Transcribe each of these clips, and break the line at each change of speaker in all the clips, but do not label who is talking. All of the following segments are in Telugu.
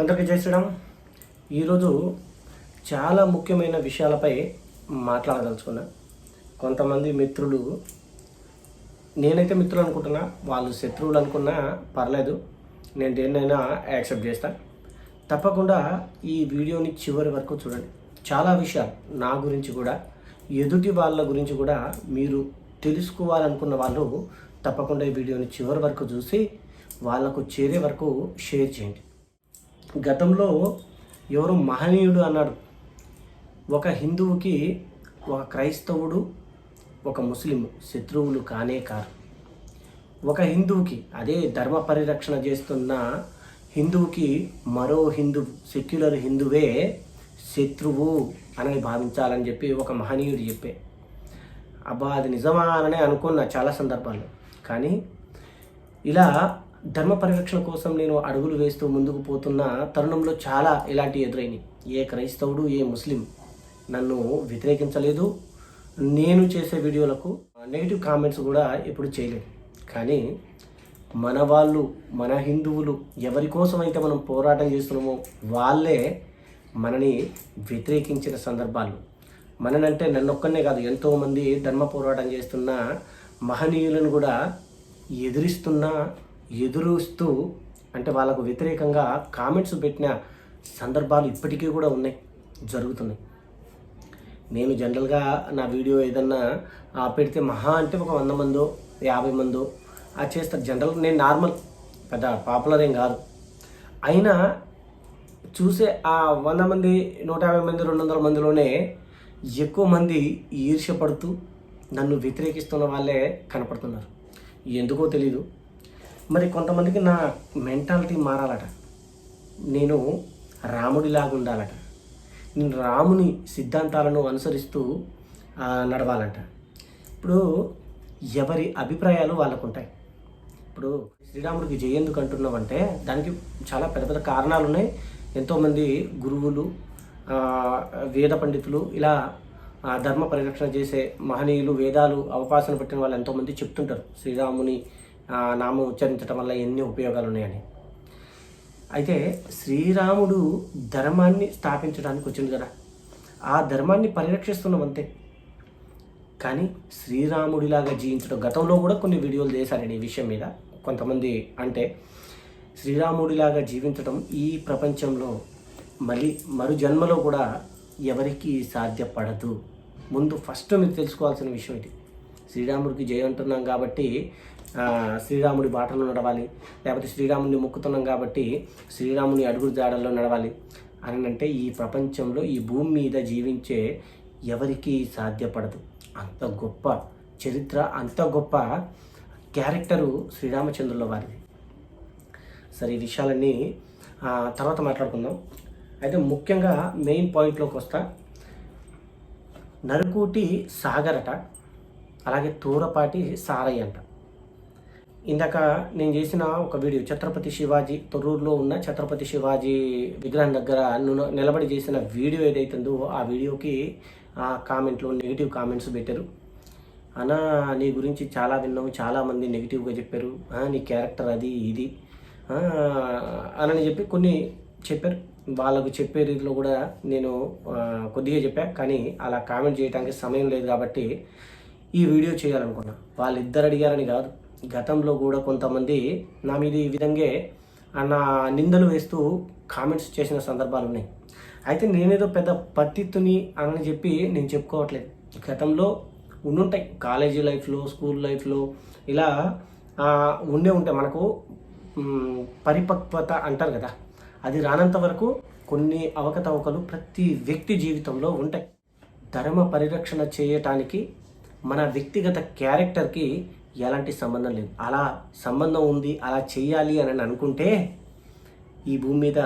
అందరికీ జై శ్రీరామ్. ఈరోజు చాలా ముఖ్యమైన విషయాలపై మాట్లాడదలుచుకున్నా. కొంతమంది మిత్రులు నేనైతే మిత్రులు అనుకుంటున్నా వాళ్ళు శత్రువులు అనుకున్నా పర్లేదు నేను దేన్నైనా యాక్సెప్ట్ చేస్తాను తప్పకుండా ఈ వీడియోని చివరి వరకు చూడండి. చాలా విషయాలు నా గురించి కూడా ఎదుటి వాళ్ళ గురించి కూడా మీరు తెలుసుకోవాలనుకున్న వాళ్ళు తప్పకుండా ఈ వీడియోని చివరి వరకు చూసి వాళ్ళకు చేరే వరకు షేర్ చేయండి. గతంలో ఎవరు మహనీయుడు అన్నాడు. ఒక హిందువుకి ఒక క్రైస్తవుడు ఒక ముస్లిం శత్రువులు కానే కారు. ఒక హిందువుకి అదే ధర్మ పరిరక్షణ చేస్తున్న హిందువుకి మరో హిందువు సెక్యులర్ హిందువే శత్రువు అని భావించాలని చెప్పి ఒక మహనీయుడు చెప్పే. అబ్బా అది నిజమా అని అనుకున్న చాలా సందర్భాల్లో కానీ ఇలా ధర్మ పరిరక్షణ కోసం నేను అడుగులు వేస్తూ ముందుకు పోతున్న తరుణంలో చాలా ఇలాంటి ఎదురైనవి. ఏ క్రైస్తవుడు ఏ ముస్లిం నన్ను వ్యతిరేకించలేదు. నేను చేసే వీడియోలకు నెగిటివ్ కామెంట్స్ కూడా ఎప్పుడు చేయలేదు. కానీ మన వాళ్ళు మన హిందువులు ఎవరి కోసం అయితే మనం పోరాటం చేస్తున్నామో వాళ్ళే మనని వ్యతిరేకించిన సందర్భాలు. మననంటే నన్నొక్కనే కాదు ఎంతోమంది ధర్మ పోరాటం చేస్తున్న మహనీయులను కూడా ఎదిరిస్తున్న ఎదురుస్తూ అంటే వాళ్ళకు వ్యతిరేకంగా కామెంట్స్ పెట్టిన సందర్భాలు ఇప్పటికీ కూడా ఉన్నాయి జరుగుతున్నాయి. నేను జనరల్గా నా వీడియో ఏదన్నా ఆ, పెడితే మహా అంటే ఒక వంద మందో యాభై మందో అది చేస్తారు జనరల్ నేను నార్మల్ పెద్ద పాపులర్ ఏం కాదు. అయినా చూసే ఆ వంద మంది నూట యాభై మంది రెండు వందల మందిలోనే ఎక్కువ మంది ఈర్ష్యపడుతూ నన్ను వ్యతిరేకిస్తున్న వాళ్ళే కనపడుతున్నారు. ఎందుకో తెలీదు. మరి కొంతమందికి నా మెంటాలిటీ మారాలట. నేను రాముడిలాగా ఉండాలట. నేను రాముని సిద్ధాంతాలను అనుసరిస్తూ నడవాలంట. ఇప్పుడు ఎవరి అభిప్రాయాలు వాళ్ళకు ఉంటాయి ఇప్పుడు శ్రీరాముడికి జయ ఎందుకు అంటున్నామంటే దానికి చాలా పెద్ద పెద్ద కారణాలు ఉన్నాయి ఎంతోమంది గురువులు వేద పండితులు ఇలా ధర్మ పరిరక్షణ చేసే మహనీయులు వేదాలు అవకాశం పెట్టిన వాళ్ళు ఎంతోమంది చెప్తుంటారు. శ్రీరాముని నామం ఉచ్చరించడం వల్ల ఎన్ని ఉపయోగాలు ఉన్నాయని అయితే శ్రీరాముడు ధర్మాన్ని స్థాపించడానికి వచ్చింది కదా. ఆ ధర్మాన్ని పరిరక్షిస్తున్నాం అంతే. కానీ శ్రీరాముడిలాగా జీవించడం గతంలో కూడా కొన్ని వీడియోలు చేశారండి ఈ విషయం మీద. కొంతమంది అంటే శ్రీరాముడిలాగా జీవించడం ఈ ప్రపంచంలో మళ్ళీ మరు జన్మలో కూడా ఎవరికీ సాధ్యపడదు. ముందు ఫస్ట్ మీరు తెలుసుకోవాల్సిన విషయం ఇది. శ్రీరాముడికి జయ అంటున్నాం కాబట్టి శ్రీరాముడి బాటలో నడవాలి లేకపోతే శ్రీరాముడిని మొక్కుతున్నాం కాబట్టి శ్రీరాముని అడుగుడు జాడల్లో నడవాలి అని అంటే ఈ ప్రపంచంలో ఈ భూమి మీద జీవించే ఎవరికీ సాధ్యపడదు. అంత గొప్ప చరిత్ర అంత గొప్ప క్యారెక్టరు శ్రీరామచంద్రుల వారిది. సరే ఈ విషయాలన్నీ తర్వాత మాట్లాడుకుందాం. అయితే ముఖ్యంగా మెయిన్ పాయింట్లోకి వస్తా. నరుకూటి సాగరట అలాగే తూరపాటి సారయ్య అంట. ఇందాక నేను చేసిన ఒక వీడియో ఛత్రపతి శివాజీ తొర్రూరులో ఉన్న ఛత్రపతి శివాజీ విగ్రహం దగ్గర నిలబడి చేసిన వీడియో ఏదైతుందో ఆ వీడియోకి ఆ కామెంట్లో నెగిటివ్ కామెంట్స్ పెట్టారు. అన్నా నీ గురించి చాలా విన్నాము చాలామంది నెగిటివ్గా చెప్పారు. నీ క్యారెక్టర్ అది ఇది. అని చెప్పి కొన్ని చెప్పారు. వాళ్ళకు చెప్పే రీతిలో కూడా నేను కొద్దిగా చెప్పా. కానీ అలా కామెంట్ చేయడానికి సమయం లేదు కాబట్టి ఈ వీడియో చేయాలనుకున్నా. వాళ్ళిద్దరు అడిగారని కాదు. గతంలో కూడా కొంతమంది నా మీద ఈ విధంగా నా నిందలు వేస్తూ కామెంట్స్ చేసిన సందర్భాలు ఉన్నాయి. అయితే నేనేదో పెద్ద పత్తిత్తుని అని చెప్పి నేను చెప్పుకోవట్లేదు. గతంలో ఉండుంటాయి. కాలేజీ లైఫ్లో స్కూల్ లైఫ్లో ఇలా ఉండే ఉంటాయి. మనకు పరిపక్వత అంటారు కదా. అది రానంత వరకు కొన్ని అవకతవకలు ప్రతి వ్యక్తి జీవితంలో ఉంటాయి. ధర్మ పరిరక్షణ చేయటానికి మన వ్యక్తిగత క్యారెక్టర్కి ఎలాంటి సంబంధం లేదు. అలా సంబంధం ఉంది అలా చేయాలి అని అనుకుంటే ఈ భూమి మీద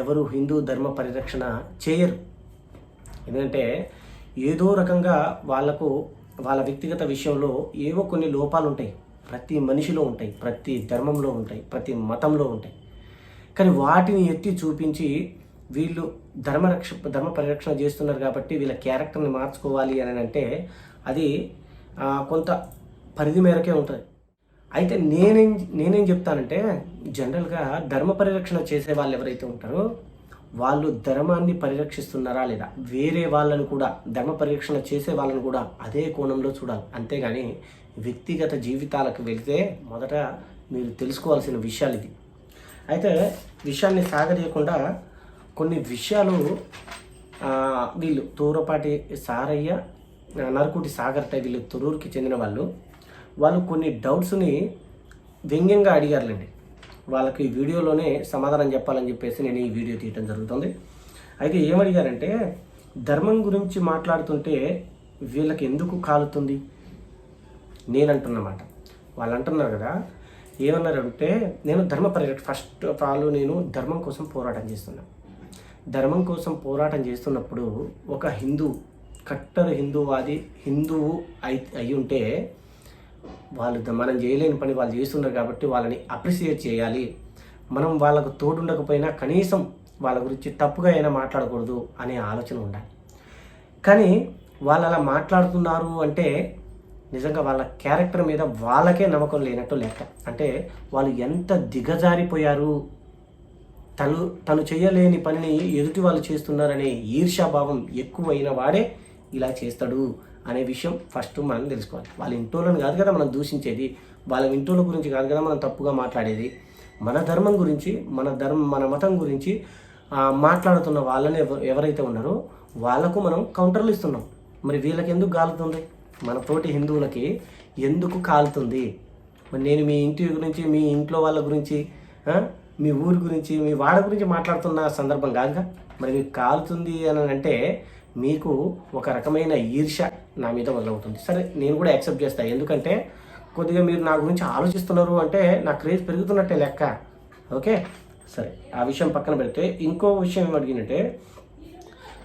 ఎవరు హిందూ ధర్మ పరిరక్షణ చేయరు. ఎందుకంటే ఏదో రకంగా వాళ్ళకు వాళ్ళ వ్యక్తిగత విషయంలో ఏవో కొన్ని లోపాలు ఉంటాయి. ప్రతి మనిషిలో ఉంటాయి ప్రతి ధర్మంలో ఉంటాయి ప్రతి మతంలో ఉంటాయి. కానీ వాటిని ఎత్తి చూపించి వీళ్ళు ధర్మరక్ష ధర్మ పరిరక్షణ చేస్తున్నారు కాబట్టి వీళ్ళ క్యారెక్టర్ని మార్చుకోవాలి అని అంటే అది కొంత పరిధి మేరకే ఉంటుంది అయితే నేనేం నేనేం చెప్తానంటే జనరల్గా ధర్మ పరిరక్షణ చేసే వాళ్ళు ఎవరైతే ఉంటారో వాళ్ళు ధర్మాన్ని పరిరక్షిస్తున్నారా లేదా? వేరే వాళ్ళని కూడా ధర్మ పరిరక్షణ చేసే వాళ్ళని కూడా అదే కోణంలో చూడాలి. అంతేగాని వ్యక్తిగత జీవితాలకు వెళితే మొదట మీరు తెలుసుకోవాల్సిన విషయాలు ఇది అయితే విషయాన్ని సాగదీయకుండా కొన్ని విషయాలు వీళ్ళు తూరపాటి సారయ్య నరకుటి సాగర్త వీళ్ళు తొరూరుకి చెందిన వాళ్ళు. వాళ్ళు కొన్ని డౌట్స్ని వ్యంగ్యంగా అడిగారులేండి. వాళ్ళకి ఈ వీడియోలోనే సమాధానం చెప్పాలని చెప్పేసి నేను ఈ వీడియో తీయటం జరుగుతుంది. అయితే ఏమడిగారంటే ధర్మం గురించి మాట్లాడుతుంటే వీళ్ళకి ఎందుకు కాలుతుంది? నేను అంటున్నమాట వాళ్ళు అంటున్నారు కదా ఏమన్నారంటే నేను ధర్మ పరిరక్ష ఫస్ట్ ఆఫ్ ఆల్ నేను ధర్మం కోసం పోరాటం చేస్తున్నా. ధర్మం కోసం పోరాటం చేస్తున్నప్పుడు ఒక హిందూ కట్టర్ హిందూవాది హిందువు అయి అయి ఉంటే వాళ్ళు మనం చేయలేని పని వాళ్ళు చేస్తున్నారు కాబట్టి వాళ్ళని అప్రిసియేట్ చేయాలి. మనం వాళ్ళకు తోడుండకపోయినా కనీసం వాళ్ళ గురించి తప్పుగా అయినా మాట్లాడకూడదు అనే ఆలోచన ఉండాలి. కానీ వాళ్ళు అలా మాట్లాడుతున్నారు అంటే నిజంగా వాళ్ళ క్యారెక్టర్ మీద వాళ్ళకే నమ్మకం లేనట్టు లెక్క. అంటే వాళ్ళు ఎంత దిగజారిపోయారు తను తను చేయలేని పనిని ఎదుటి వాళ్ళు చేస్తున్నారనే ఈర్ష్యాభావం ఎక్కువైన వాడే ఇలా చేస్తాడు. అనే విషయం ఫస్ట్ మనం తెలుసుకోవాలి. వాళ్ళ ఇంటోళ్ళని కాదు కదా మనం దూషించేది. వాళ్ళ ఇంటోళ్ళ గురించి కాదు కదా మనం తప్పుగా మాట్లాడేది. మన ధర్మం గురించి మన ధర్మం మన మతం గురించి మాట్లాడుతున్న వాళ్ళని ఎవరైతే ఉన్నారో వాళ్ళకు మనం కౌంటర్లు ఇస్తున్నాం. మరి వీళ్ళకి ఎందుకు కాలుతుంది? మన తోటి హిందువులకి ఎందుకు కాలుతుంది? మరి నేను మీ ఇంటి గురించి మీ ఇంట్లో వాళ్ళ గురించి మీ ఊరి గురించి మీ వాడ గురించి మాట్లాడుతున్న సందర్భం కాదుగా? మరి మీకు కాలుతుంది అని అంటే మీకు ఒక రకమైన ఈర్ష నా మీద మొదలవుతుంది. సరే నేను కూడా యాక్సెప్ట్ చేస్తాను ఎందుకంటే కొద్దిగా మీరు నా గురించి ఆలోచిస్తున్నారు అంటే నా క్రేజ్ పెరుగుతున్నట్టే లెక్క. ఓకే? సరే ఆ విషయం పక్కన పెడితే ఇంకో విషయం ఏం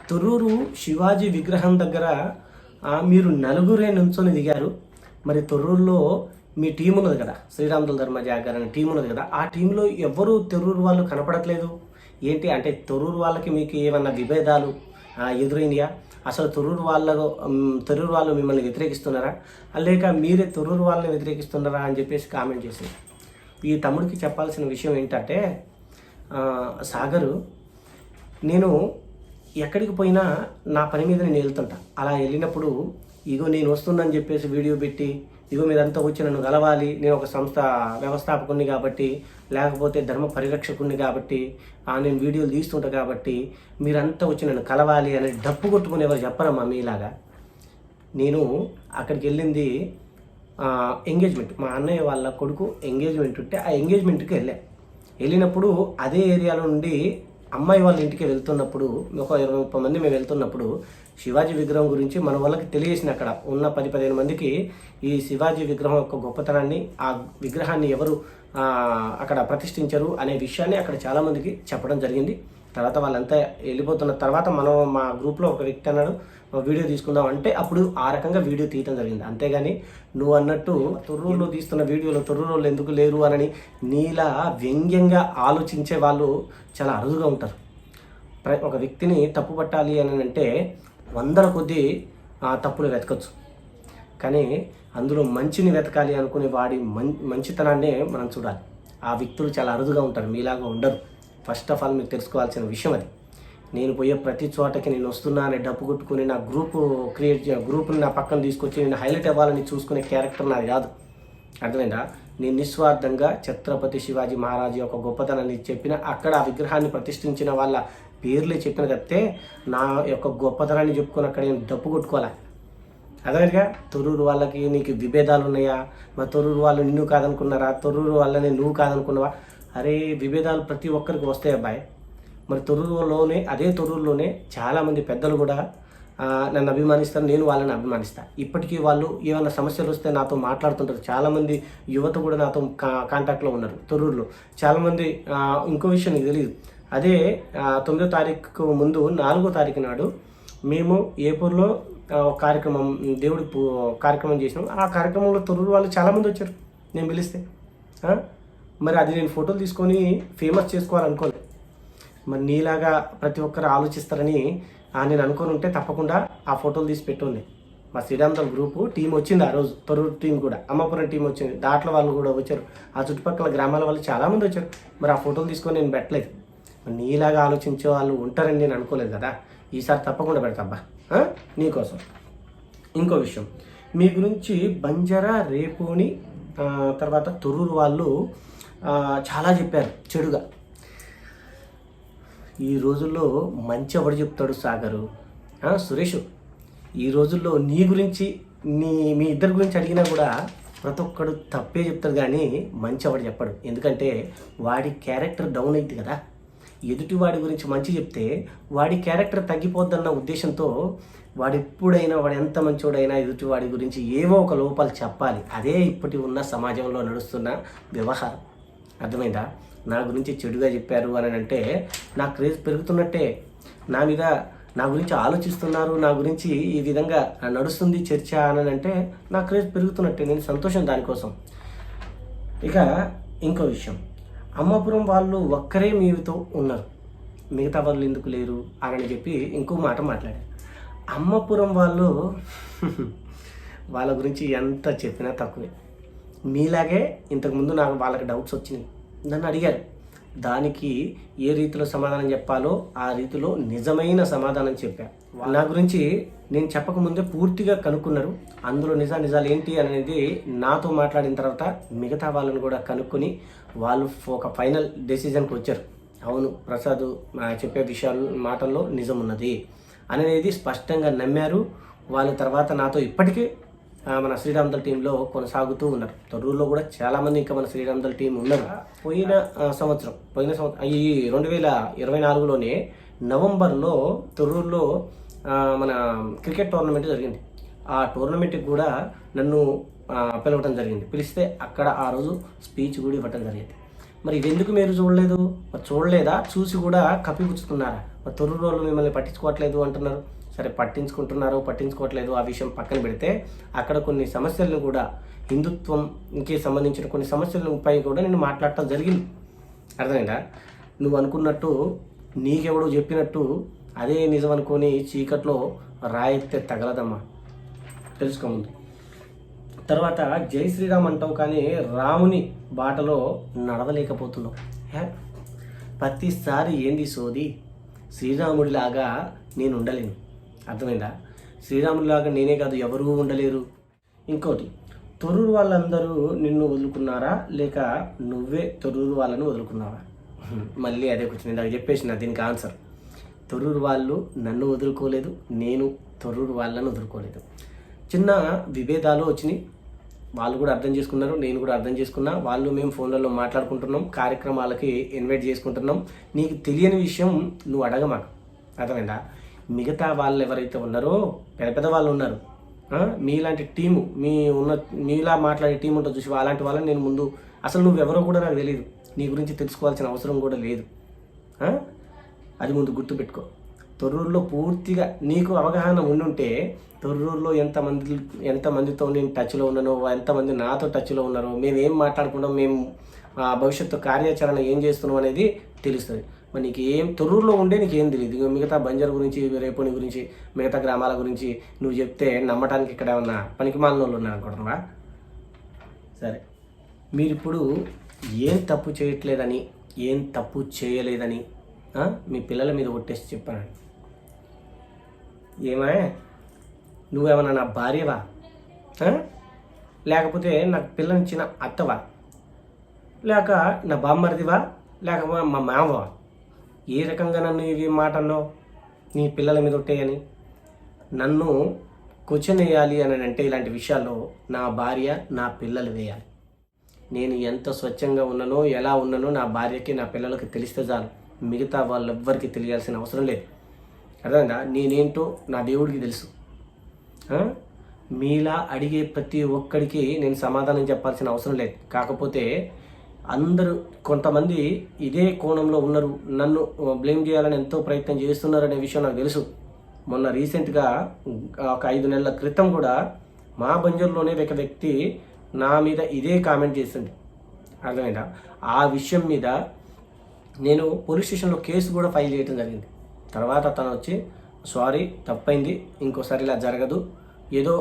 తొర్రూరు శివాజీ విగ్రహం దగ్గర మీరు నలుగురే నుంచొని దిగారు. మరి తొర్రూరులో మీ టీం ఉన్నది కదా శ్రీరాముల ధర్మ జాగర్ అనే టీం ఉన్నది కదా ఆ టీంలో ఎవరు తొర్రూరు వాళ్ళు కనపడట్లేదు? ఏంటి? అంటే తొర్రూరు వాళ్ళకి మీకు ఏమన్నా విభేదాలు? ఆ, ఎదురైందియా అసలు తొర్రూరు వాళ్ళ తొర్రూరు వాళ్ళు మిమ్మల్ని వ్యతిరేకిస్తున్నారా? లేక మీరే తొర్రూరు వాళ్ళని వ్యతిరేకిస్తున్నారా అని చెప్పేసి కామెంట్ చేసింది ఈ తమ్ముడికి చెప్పాల్సిన విషయం ఏంటంటే సాగరు నేను ఎక్కడికి పోయినా నా పని మీద నేను వెళ్తుంటా అలా వెళ్ళినప్పుడు ఇగో నేను వస్తున్నాను చెప్పేసి వీడియో పెట్టి ఇగో మీరంతా వచ్చి నన్ను కలవాలి. నేను ఒక సంస్థ వ్యవస్థాపకుడిని కాబట్టి లేకపోతే ధర్మ పరిరక్షకుడిని కాబట్టి ఆ, నేను వీడియోలు తీస్తుంటా కాబట్టి మీరంతా వచ్చి నన్ను కలవాలి అని డప్పు కొట్టుకుని ఎవరు చెప్పరమ్మా మీలాగా? నేను అక్కడికి వెళ్ళింది ఎంగేజ్మెంట్ మా అన్నయ్య వాళ్ళ కొడుకు ఎంగేజ్మెంట్ ఉంటే ఆ ఎంగేజ్మెంట్కి వెళ్ళా. వెళ్ళినప్పుడు అదే ఏరియాలో నుండి అమ్మాయి వాళ్ళ ఇంటికి వెళ్తున్నప్పుడు ఒక ఇరవై ముప్పై మంది మేము వెళ్తున్నప్పుడు శివాజీ విగ్రహం గురించి మన వాళ్ళకి తెలియజేసిన అక్కడ. ఉన్న పది పదిహేను మందికి ఈ శివాజీ విగ్రహం యొక్క గొప్పతనాన్ని ఆ విగ్రహాన్ని ఎవరు అక్కడ ప్రతిష్ఠించరు అనే విషయాన్ని అక్కడ చాలామందికి చెప్పడం జరిగింది. తర్వాత వాళ్ళంతా వెళ్ళిపోతున్న తర్వాత మనం మా గ్రూప్లో ఒక వ్యక్తి అన్నాడు వీడియో తీసుకుందాం అంటే అప్పుడు ఆ రకంగా వీడియో తీయటం జరిగింది. అంతేగాని నువ్వు అన్నట్టు తొర్రూరులో తీస్తున్న వీడియోలో తొర్రూరులో ఎందుకు లేరు అని నీలా వ్యంగ్యంగా ఆలోచించే వాళ్ళు చాలా అరుదుగా ఉంటారు. ప్ర- ఒక వ్యక్తిని తప్పు పట్టాలి అని అంటే వందల కొద్దీ తప్పులు వెతకచ్చు. కానీ అందులో మంచిని వెతకాలి అనుకునే వాడి మం మంచితనాన్నే మనం చూడాలి. ఆ వ్యక్తులు చాలా అరుదుగా ఉంటారు మీలాగా ఉండరు. ఫస్ట్ ఆఫ్ ఆల్ మీరు తెలుసుకోవాల్సిన విషయం అది. నేను పోయే ప్రతి చోటకి నేను వస్తున్నా అని డబ్బు కొట్టుకుని నా గ్రూప్ క్రియేట్ గ్రూప్ని నా పక్కన తీసుకొచ్చి నేను హైలైట్ అవ్వాలని చూసుకునే క్యారెక్టర్ నాది కాదు. అర్థమైందా? నేను నిస్వార్థంగా ఛత్రపతి శివాజీ మహారాజు యొక్క గొప్పతనాన్ని చెప్పిన అక్కడ ఆ విగ్రహాన్ని ప్రతిష్ఠించిన వాళ్ళ పేర్లే చెప్పిన తప్పితే నా యొక్క గొప్పతనాన్ని చెప్పుకొని అక్కడ నేను డప్పు కొట్టుకోవాలా? అదేగా తొర్రూరు వాళ్ళకి నీకు విభేదాలు ఉన్నాయా? మా తొర్రూరు వాళ్ళు నిన్ను కాదనుకున్నారా? తొర్రూరు వాళ్ళని నువ్వు కాదనుకున్నావా? అరే విభేదాలు ప్రతి ఒక్కరికి వస్తాయి అబ్బాయి. మరి తొర్రూరులోనే అదే తొర్రూరులోనే చాలామంది పెద్దలు కూడా నన్ను అభిమానిస్తారు నేను వాళ్ళని అభిమానిస్తాను ఇప్పటికీ వాళ్ళు ఏమైనా సమస్యలు వస్తే నాతో మాట్లాడుతుంటారు. చాలామంది యువత కూడా నాతో కా కాంటాక్ట్లో ఉన్నారు తొర్రూరులో. చాలామంది ఇంకో విషయం నీకు తెలియదు అదే తొమ్మిదో తారీఖు ముందు నాలుగో తారీఖు నాడు మేము ఏపూర్లో ఒక కార్యక్రమం దేవుడి పూ- కార్యక్రమం చేసినాం. ఆ కార్యక్రమంలో తొర్రూరు వాళ్ళు చాలామంది వచ్చారు నేను పిలిస్తే. మరి అది నేను ఫోటోలు తీసుకొని ఫేమస్ చేసుకోవాలనుకోలేదు మరి నీలాగా ప్రతి ఒక్కరు ఆలోచిస్తారని నేను అనుకుని ఉంటే తప్పకుండా ఆ ఫోటోలు తీసి పెట్టుండే. మా శ్రీరామదల్ గ్రూపు టీం వచ్చింది ఆ రోజు తొర్రూరు టీం కూడా అమ్మపురం టీం వచ్చింది. దాంట్లో వాళ్ళు కూడా వచ్చారు. ఆ చుట్టుపక్కల గ్రామాల వాళ్ళు చాలామంది వచ్చారు. మరి ఆ ఫోటోలు తీసుకొని నేను పెట్టలేదు. నీలాగా ఆలోచించే వాళ్ళు ఉంటారని నేను అనుకోలేదు కదా. ఈసారి తప్పకుండా పెడతాబ్బా. నీకోసం ఇంకో విషయం. మీ గురించి బంజారా రేపుని తర్వాత తొర్రూరు వాళ్ళు చాలా చెప్పారు చెడుగా. ఈ రోజుల్లో మంచి ఎవడు చెప్తాడు సాగరు? సురేష్. ఈ రోజుల్లో నీ గురించి నీ మీ ఇద్దరి గురించి అడిగినా కూడా ప్రతి ఒక్కడు తప్పే చెప్తాడు కానీ మంచి ఎవడు చెప్పడు. ఎందుకంటే వాడి క్యారెక్టర్ డౌన్ అయింది కదా. ఎదుటి వాడి గురించి మంచి చెప్తే వాడి క్యారెక్టర్ తగ్గిపోద్దన్న ఉద్దేశంతో వాడు ఎప్పుడైనా వాడు ఎంత మంచోడైనా ఎదుటి వాడి గురించి ఏవో ఒక లోపాలు చెప్పాలి. అదే ఇప్పటి ఉన్న సమాజంలో నడుస్తున్న వ్యవహారం. అర్థమైందా? నా గురించి చెడుగా చెప్పారు అని అంటే నా క్రేజ్ పెరుగుతున్నట్టే. నా మీద నా గురించి ఆలోచిస్తున్నారు నా గురించి ఈ విధంగా నడుస్తుంది చర్చ అని అంటే నా క్రేజ్ పెరుగుతున్నట్టే. నేను సంతోషం దానికోసం. ఇక ఇంకో విషయం. అమ్మపురం వాళ్ళు ఒక్కరే మీతో ఉన్నారు. మిగతా వాళ్ళు ఎందుకు లేరు అని చెప్పి ఇంకో మాట మాట్లాడారు. అమ్మపురం వాళ్ళు వాళ్ళ గురించి ఎంత చెప్పినా తక్కువే. మీలాగే ఇంతకుముందు నాకు వాళ్ళకి డౌట్స్ వచ్చినాయి. నన్ను అడిగారు. దానికి ఏ రీతిలో సమాధానం చెప్పాలో ఆ రీతిలో నిజమైన సమాధానం చెప్పా. నా గురించి నేను చెప్పకముందే పూర్తిగా కనుక్కున్నారు. అందులో నిజా నిజాలు ఏంటి అనేది నాతో మాట్లాడిన తర్వాత మిగతా వాళ్ళని కూడా కనుక్కొని వాళ్ళు ఒక ఫైనల్ డెసిజన్కి వచ్చారు. అవును ప్రసాద్ చెప్పే విషయాలు మాటల్లో నిజం ఉన్నది అనేది స్పష్టంగా నమ్మారు. వాళ్ళ తర్వాత నాతో ఇప్పటికీ మన శ్రీరామదల్ టీంలో కొనసాగుతూ ఉన్నారు. తొర్రూరులో కూడా చాలామంది ఇంకా మన శ్రీరామదల్ టీం ఉన్నారు. పోయిన సంవత్సరం పోయిన సంవత్సరం ఈ రెండు వేల ఇరవై నాలుగులోనే నవంబర్లో తొర్రూరులో మన క్రికెట్ టోర్నమెంట్ జరిగింది. ఆ టోర్నమెంట్కి కూడా నన్ను పిలవటం జరిగింది. పిలిస్తే అక్కడ ఆ రోజు స్పీచ్ కూడా ఇవ్వటం జరిగింది. మరి ఇది ఎందుకు మీరు చూడలేదు? మరి చూడలేదా? చూసి కూడా కప్పిపుచ్చుతున్నారా మరి తొర్రూరు వాళ్ళు మిమ్మల్ని పట్టించుకోవట్లేదు అంటున్నారు. సరే పట్టించుకుంటున్నారో పట్టించుకోవట్లేదు ఆ విషయం పక్కన పెడితే అక్కడ కొన్ని సమస్యలను కూడా హిందుత్వంకి సంబంధించిన కొన్ని సమస్యలపై కూడా నేను మాట్లాడటం జరిగింది. అర్థమైందా? నువ్వు అనుకున్నట్టు నీకెవడో చెప్పినట్టు అదే నిజం అనుకొని చీకట్లో రాయితే తగలదమ్మా. తెలుసుకోముందు తర్వాత జై శ్రీరామ్ అంటావు కానీ రాముని బాటలో నడవలేకపోతున్నావు. ప్రతిసారి ఏంది సోది? శ్రీరాముడిలాగా నేను ఉండలేను. అర్థమైందా? శ్రీరాములాగా నేనే కాదు ఎవరూ ఉండలేరు. ఇంకోటి తొర్రూరు వాళ్ళందరూ నిన్ను వదులుకున్నారా? లేక నువ్వే తొర్రూరు వాళ్ళను వదులుకున్నావా? మళ్ళీ అదే కూర్చొని ఇందాక చెప్పేసిన దీనికి ఆన్సర్ తొర్రూరు వాళ్ళు నన్ను వదులుకోలేదు నేను తొర్రూరు వాళ్ళను వదులుకోలేదు. చిన్న విభేదాలు వచ్చినాయి. వాళ్ళు కూడా అర్థం చేసుకున్నారు నేను కూడా అర్థం చేసుకున్నా. వాళ్ళు మేము ఫోన్లలో మాట్లాడుకుంటున్నాం కార్యక్రమాలకి ఇన్వైట్ చేసుకుంటున్నాం. నీకు తెలియని విషయం నువ్వు అడగమాకు. అర్థమైందా? మిగతా వాళ్ళు ఎవరైతే ఉన్నారో పెద్ద పెద్ద వాళ్ళు ఉన్నారు. మీలాంటి టీము మీ ఉన్న మీలా మాట్లాడే టీం ఉంటుంది చూసి అలాంటి వాళ్ళని నేను ముందు అసలు నువ్వెవరో కూడా నాకు తెలియదు నీ గురించి తెలుసుకోవాల్సిన అవసరం కూడా లేదు. అది ముందు గుర్తుపెట్టుకో. తొర్రూరులో పూర్తిగా నీకు అవగాహన ఉండుంటే తొర్రూరులో ఎంతమంది ఎంతమందితో నేను టచ్లో ఉన్నానో ఎంతమంది నాతో టచ్లో ఉన్నారో మేము ఏం మాట్లాడుకుంటాం మేము ఆ, భవిష్యత్తు కార్యాచరణ ఏం చేస్తున్నాం అనేది తెలుస్తుంది. మరి నీకు ఏం తొర్రూరులో ఉండే నీకు ఏం తెలియదు మిగతా బంజర్ గురించి రేపుని గురించి మిగతా గ్రామాల గురించి నువ్వు చెప్తే నమ్మటానికి ఇక్కడ ఏమన్నా పనికిమాలిన వాళ్ళు ఉన్నారు అనుకుంటున్నావా సరే. మీరు ఇప్పుడు ఏం తప్పు చేయట్లేదని ఏం తప్పు చేయలేదని మీ పిల్లల మీద కొట్టేసి చెప్పాను ఏమే? నువ్వేమన్నా నా భార్యవా? లేకపోతే నాకు పిల్లనిచ్చిన అత్తవా? లేక నా బామ్మరిదివా? లేక మా మామవా? ఏ రకంగా నన్ను ఇవి మాటల్లో నీ పిల్లల మీద ఉంటాయని నన్ను క్వశ్చన్ వేయాలి అని అంటే ఇలాంటి విషయాల్లో నా భార్య నా పిల్లలు వేయాలి. నేను ఎంత స్వచ్ఛంగా ఉన్నానో ఎలా ఉన్నానో నా భార్యకి నా పిల్లలకి తెలిస్తే చాలు. మిగతా వాళ్ళెవ్వరికి తెలియాల్సిన అవసరం లేదు. అర్థమైందా? నేనేంటో నా దేవుడికి తెలుసు. మీలా అడిగే ప్రతి ఒక్కడికి నేను సమాధానం చెప్పాల్సిన అవసరం లేదు. కాకపోతే అందరూ కొంతమంది ఇదే కోణంలో ఉన్నారు. నన్ను బ్లేమ్ చేయాలని ఎంతో ప్రయత్నం చేస్తున్నారు అనే విషయం నాకు తెలుసు. మొన్న రీసెంట్గా ఒక ఐదు నెలల క్రితం కూడా మా బంజర్లోనే ఒక వ్యక్తి నా మీద ఇదే కామెంట్ చేసింది. అర్థమైందా? ఆ విషయం మీద నేను పోలీస్ స్టేషన్లో కేసు కూడా ఫైల్ చేయడం జరిగింది. తర్వాత తను వచ్చి సారీ తప్పైంది. ఇంకోసారి ఇలా జరగదు. ఏదో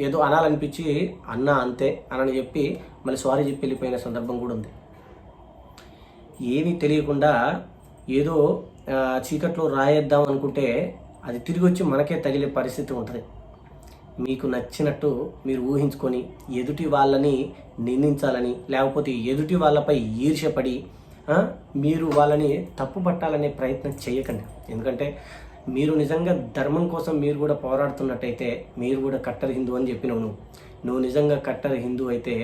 ఏదో అనాలనిపించి అన్న అంతే అని చెప్పి మళ్ళీ సారీ చెప్పి వెళ్ళిపోయిన సందర్భం కూడా ఉంది. ఏమీ తెలియకుండా ఏదో చీకట్లో రాయేద్దాం అనుకుంటే అది తిరిగి వచ్చి మనకే తగిలే పరిస్థితి ఉంటుంది. మీకు నచ్చినట్టు మీరు ఊహించుకొని ఎదుటి వాళ్ళని నిందించాలని లేకపోతే ఎదుటి వాళ్ళపై ఈర్ష్యపడి మీరు వాళ్ళని తప్పు పట్టాలనే ప్రయత్నం చేయకండి. ఎందుకంటే మీరు నిజంగా ధర్మం కోసం మీరు కూడా పోరాడుతున్నట్టయితే మీరు కూడా కట్టర్ హిందూ అని చెప్పినావు నువ్వు. నువ్వు నిజంగా కట్టర్ హిందూ అయితే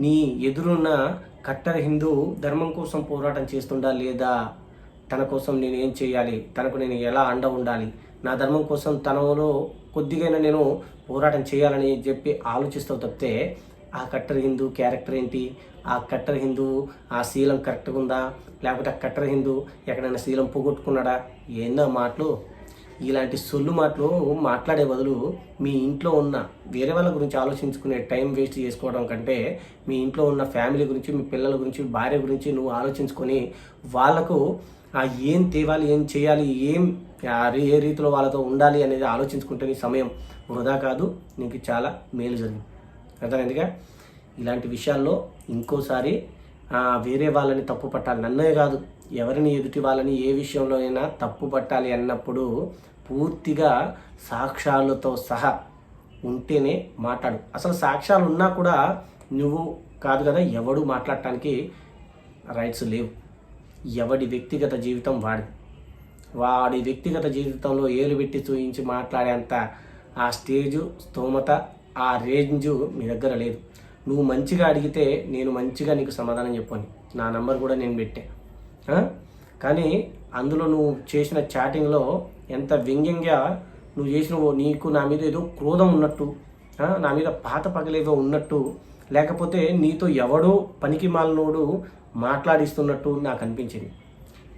నీ ఎదురున్న కట్టర్ హిందూ ధర్మం కోసం పోరాటం చేస్తుండా లేదా? తన కోసం నేను ఏం చేయాలి? తనకు నేను ఎలా అండ ఉండాలి? నా ధర్మం కోసం తనలో కొద్దిగైనా నేను పోరాటం చేయాలని చెప్పి ఆలోచిస్తావు తప్పితే ఆ కట్టర్ హిందూ క్యారెక్టర్ ఏంటి? ఆ కట్టర్ హిందూ ఆ శీలం కరెక్ట్గా ఉందా? లేకపోతే ఆ కట్టర్ హిందూ ఎక్కడైనా శీలం పోగొట్టుకున్నాడా? ఏందో మాటలు. ఇలాంటి సొల్లు మాటలు మాట్లాడే బదులు మీ ఇంట్లో ఉన్న వేరే వాళ్ళ గురించి ఆలోచించుకునే టైం వేస్ట్ చేసుకోవడం కంటే మీ ఇంట్లో ఉన్న ఫ్యామిలీ గురించి మీ పిల్లల గురించి భార్య గురించి నువ్వు ఆలోచించుకొని వాళ్ళకు ఆ ఏం తేవాలి ఏం చేయాలి ఏం ఏ రీతిలో వాళ్ళతో ఉండాలి అనేది ఆలోచించుకుంటే నీ సమయం వృధా కాదు. నీకు చాలా మేలు జరిగింది. అర్థమైందిగా? ఇలాంటి విషయాల్లో ఇంకోసారి వేరే వాళ్ళని తప్పు పట్టాలి. నన్నే కాదు. ఎవరిని ఎదుటి వాళ్ళని ఏ విషయంలో అయినా తప్పు పట్టాలి అన్నప్పుడు పూర్తిగా సాక్ష్యాలతో సహా ఉంటేనే మాట్లాడు. అసలు సాక్ష్యాలు ఉన్నా కూడా నువ్వు కాదు కదా ఎవడు మాట్లాడటానికి రైట్స్ లేవు. ఎవడి వ్యక్తిగత జీవితం వాడి వాడి వ్యక్తిగత జీవితంలో ఏలు పెట్టి చూయించి మాట్లాడేంత ఆ స్టేజు స్తోమత ఆ రేంజు మీ దగ్గర లేదు. నువ్వు మంచిగా అడిగితే నేను మంచిగా నీకు సమాధానం చెప్పాను. నా నంబర్ కూడా నేను పెట్టా. కానీ అందులో నువ్వు చేసిన చాటింగ్లో ఎంత వ్యంగ్యంగా నువ్వు చేసిన నీకు నా మీద ఏదో క్రోధం ఉన్నట్టు నా మీద పాత పగలేదో ఉన్నట్టు లేకపోతే నీతో ఎవడో పనికి మాలినోడు మాట్లాడిస్తున్నట్టు నాకు అనిపించింది.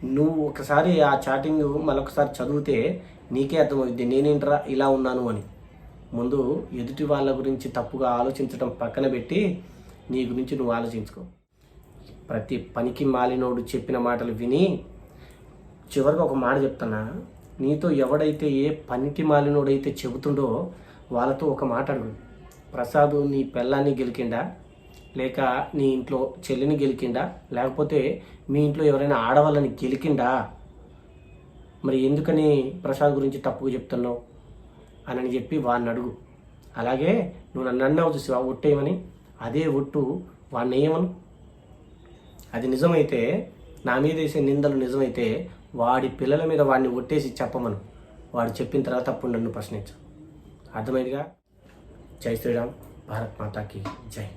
నువ్వు ఒకసారి ఆ చాటింగ్ మరొకసారి చదివితే నీకే అర్థమవుద్ది. నేనేంట్రా ఇలా ఉన్నాను అని. ముందు ఎదుటి వాళ్ళ గురించి తప్పుగా ఆలోచించడం పక్కన పెట్టి నీ గురించి నువ్వు ఆలోచించుకో. ప్రతి పనికి మాలినోడు చెప్పిన మాటలు విని చివరికి ఒక మాట చెప్తున్నా నీతో ఎవడైతే ఏ పనికి మాలినోడైతే చెబుతుండో వాళ్ళతో ఒక మాట అడుగు. ప్రసాద్ నీ పెళ్ళాన్ని గెలికిండా? లేక నీ ఇంట్లో చెల్లిని గెలికిండా? లేకపోతే మీ ఇంట్లో ఎవరైనా ఆడవాళ్ళని గెలికిండా? మరి ఎందుకని ప్రసాద్ గురించి తప్పుగా చెప్తున్నావు? అని చెప్పి వాడిని అడుగు అలాగే నువ్వు నన్ను అన్నావు చూసావా? ఒట్టేయమని. అదే ఒట్టు వాడిని వేయమను అది నిజమైతే నా మీద వేసే నిందలు నిజమైతే వాడి పిల్లల మీద వాడిని ఒట్టేసి చెప్పమను. వాడు చెప్పిన తర్వాత అప్పుడు నన్ను ప్రశ్నించు. అర్థమైందిగా? జై శ్రీరామ్. భారత్ మాతాకి జై.